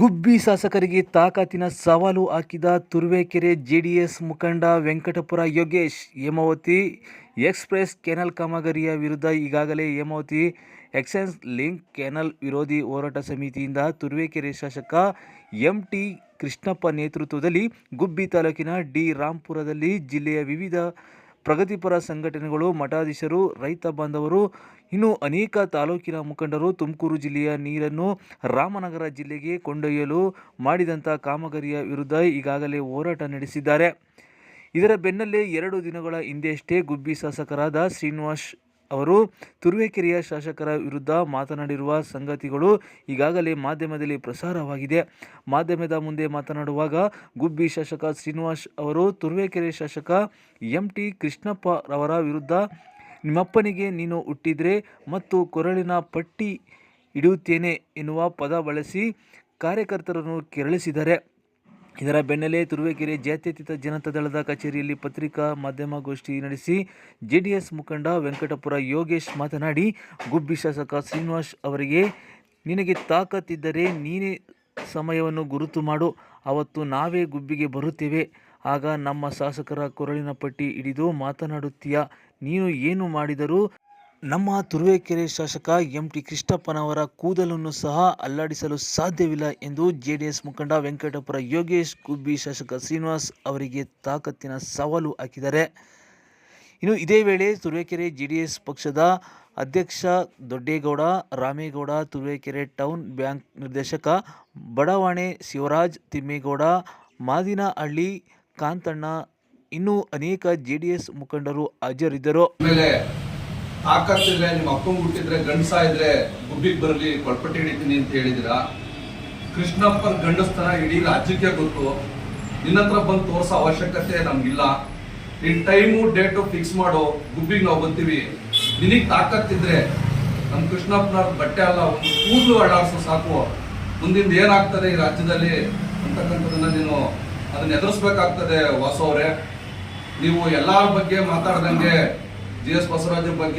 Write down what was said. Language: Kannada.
ಗುಬ್ಬಿ ಶಾಸಕರಿಗೆ ತಾಕತ್ತಿನ ಸವಾಲು ಹಾಕಿದ ತುರುವೇಕೆರೆ ಜೆಡಿಎಸ್ ಮುಖಂಡ ವೆಂಕಟಪುರ ಯೋಗೇಶ್, ಹೇಮಾವತಿ ಎಕ್ಸ್ಪ್ರೆಸ್ ಕೆನಲ್ ಕಾಮಗಾರಿಯ ವಿರುದ್ಧ ಈಗಾಗಲೇ ಹೇಮಾವತಿ ಎಕ್ಸೆನ್ಸ್ ಲಿಂಕ್ ಕೆನಲ್ ವಿರೋಧಿ ಹೋರಾಟ ಸಮಿತಿಯಿಂದ ತುರುವೇಕೆರೆ ಶಾಸಕ ಎಂ ಟಿ ಕೃಷ್ಣಪ್ಪ ನೇತೃತ್ವದಲ್ಲಿ ಗುಬ್ಬಿ ತಾಲೂಕಿನ ಡಿ ರಾಂಪುರದಲ್ಲಿ ಜಿಲ್ಲೆಯ ವಿವಿಧ ಪ್ರಗತಿಪರ ಸಂಘಟನೆಗಳು, ಮಠಾಧೀಶರು, ರೈತ ಬಾಂಧವರು, ಇನ್ನು ಅನೇಕ ತಾಲೂಕಿನ ಮುಖಂಡರು ತುಮಕೂರು ಜಿಲ್ಲೆಯ ನೀರನ್ನು ರಾಮನಗರ ಜಿಲ್ಲೆಗೆ ಕೊಂಡೊಯ್ಯಲು ಮಾಡಿದಂಥ ಕಾಮಗಾರಿಯ ವಿರುದ್ಧ ಈಗಾಗಲೇ ಹೋರಾಟ ನಡೆಸಿದ್ದಾರೆ. ಇದರ ಬೆನ್ನಲ್ಲೇ ಎರಡು ದಿನಗಳ ಹಿಂದೆಯಷ್ಟೇ ಗುಬ್ಬಿ ಶಾಸಕರಾದ ಶ್ರೀನಿವಾಸ್ ಅವರು ತುರುವೇಕೆರೆಯ ಶಾಸಕರ ವಿರುದ್ಧ ಮಾತನಾಡಿರುವ ಸಂಗತಿಗಳು ಈಗಾಗಲೇ ಮಾಧ್ಯಮದಲ್ಲಿ ಪ್ರಸಾರವಾಗಿದೆ. ಮಾಧ್ಯಮದ ಮುಂದೆ ಮಾತನಾಡುವಾಗ ಗುಬ್ಬಿ ಶಾಸಕ ಶ್ರೀನಿವಾಸ್ ಅವರು ತುರುವೇಕೆರೆ ಶಾಸಕ ಎಂ ಟಿ ಕೃಷ್ಣಪ್ಪ ರವರ ವಿರುದ್ಧ, ನಿಮ್ಮಪ್ಪನಿಗೆ ನೀನು ಹುಟ್ಟಿದ್ರೆ ಮತ್ತು ಕೊರಳಿನ ಪಟ್ಟಿ ಇಡುತ್ತೇನೆ ಎನ್ನುವ ಪದ ಬಳಸಿ ಕಾರ್ಯಕರ್ತರನ್ನು ಕೆರಳಿಸಿದ್ದಾರೆ. ಇದರ ಬೆನ್ನಲ್ಲೇ ತುರುವೇಕೆರೆ ಜಾತ್ಯತೀತ ಜನತಾ ದಳದ ಕಚೇರಿಯಲ್ಲಿ ಪತ್ರಿಕಾ ಮಾಧ್ಯಮಗೋಷ್ಠಿ ನಡೆಸಿ ಜೆಡಿಎಸ್ ಮುಖಂಡ ವೆಂಕಟಪುರ ಯೋಗೇಶ್ ಮಾತನಾಡಿ, ಗುಬ್ಬಿ ಶಾಸಕ ಶ್ರೀನಿವಾಸ್ ಅವರಿಗೆ, ನಿನಗೆ ತಾಕತ್ತಿದ್ದರೆ ನೀನೇ ಸಮಯವನ್ನು ಗುರುತು ಮಾಡು. ಅವತ್ತು ನಾವೇ ಗುಬ್ಬಿಗೆ ಬರುತ್ತೇವೆ. ಆಗ ನಮ್ಮ ಶಾಸಕರ ಕೊರಳಿನ ಪಟ್ಟಿ ಹಿಡಿದು ಮಾತನಾಡುತ್ತೀಯ? ನೀನು ಏನು ಮಾಡಿದರೂ ನಮ್ಮ ತುರುವೇಕೆರೆ ಶಾಸಕ ಎಂ ಟಿ ಕೃಷ್ಣಪ್ಪನವರ ಕೂದಲನ್ನು ಸಹ ಅಲ್ಲಾಡಿಸಲು ಸಾಧ್ಯವಿಲ್ಲ ಎಂದು ಜೆಡಿಎಸ್ ಮುಖಂಡ ವೆಂಕಟಪುರ ಯೋಗೇಶ್, ಗುಬ್ಬಿ ಶಾಸಕ ಶ್ರೀನಿವಾಸ್ ಅವರಿಗೆ ತಾಕತ್ತಿನ ಸವಾಲು ಹಾಕಿದ್ದಾರೆ. ಇನ್ನು ಇದೇ ವೇಳೆ ತುರುವೇಕೆರೆ ಜೆಡಿಎಸ್ ಪಕ್ಷದ ಅಧ್ಯಕ್ಷ ದೊಡ್ಡೇಗೌಡ, ರಾಮೇಗೌಡ, ತುರುವೇಕೆರೆ ಟೌನ್ ಬ್ಯಾಂಕ್ ನಿರ್ದೇಶಕ ಬಡಾವಣೆ ಶಿವರಾಜ್, ತಿಮ್ಮೇಗೌಡ, ಮಾದಿನಹಳ್ಳಿ ಕಾಂತಣ್ಣ ಇನ್ನೂ ಅನೇಕ ಜೆಡಿಎಸ್ ಮುಖಂಡರು ಹಾಜರಿದ್ದರು. ತಾಕತ್ತಿದ್ರೆ ನಿಮ್ಮ ಅಪ್ಪಂಗ್ ಹುಟ್ಟಿದ್ರೆ ಗಂಡಸ ಇದ್ರೆ ಗುಬ್ಬಿಗೆ ಬರಲಿ ಕೊಳ್ಪಟ್ಟಿ ಹಿಡಿತೀನಿ ಅಂತ ಹೇಳಿದಿರ ಕೃಷ್ಣಪ್ಪನ ಗಂಡಸ್ತನ ಇಡೀ ರಾಜ್ಯಕ್ಕೆ ಗೊತ್ತು. ನಿನ್ನ ಹತ್ರ ಬಂದು ತೋರ್ಸೋ ಅವಶ್ಯಕತೆ ನಮ್ಗಿಲ್ಲ. ನಿನ್ ಟೈಮು, ಡೇಟು ಫಿಕ್ಸ್ ಮಾಡೋ, ಗುಬ್ಬಿಗೆ ನಾವು ಬರ್ತೀವಿ ನಿನಗ್ ತಾಕತ್ತಿದ್ರೆ ನಮ್ ಕೃಷ್ಣಪ್ಪನ ಬಟ್ಟೆ ಅಲ್ಲ ಒಂದು ಕೂದಲು ಅಡಾಡ್ಸೋ ಸಾಕು. ಮುಂದಿಂದ ಏನಾಗ್ತದೆ ಈ ರಾಜ್ಯದಲ್ಲಿ ಅಂತಕ್ಕಂಥದ್ದನ್ನ ನೀನು ಅದನ್ನ ಎದುರಿಸ್ಬೇಕಾಗ್ತದೆ ವಾಸವ್ರೆ ನೀವು ಎಲ್ಲರ ಬಗ್ಗೆ ಮಾತಾಡ್ದಂಗೆ, ಜಿ ಎಸ್ ಬಸವರಾಜ್ ಬಗ್ಗೆ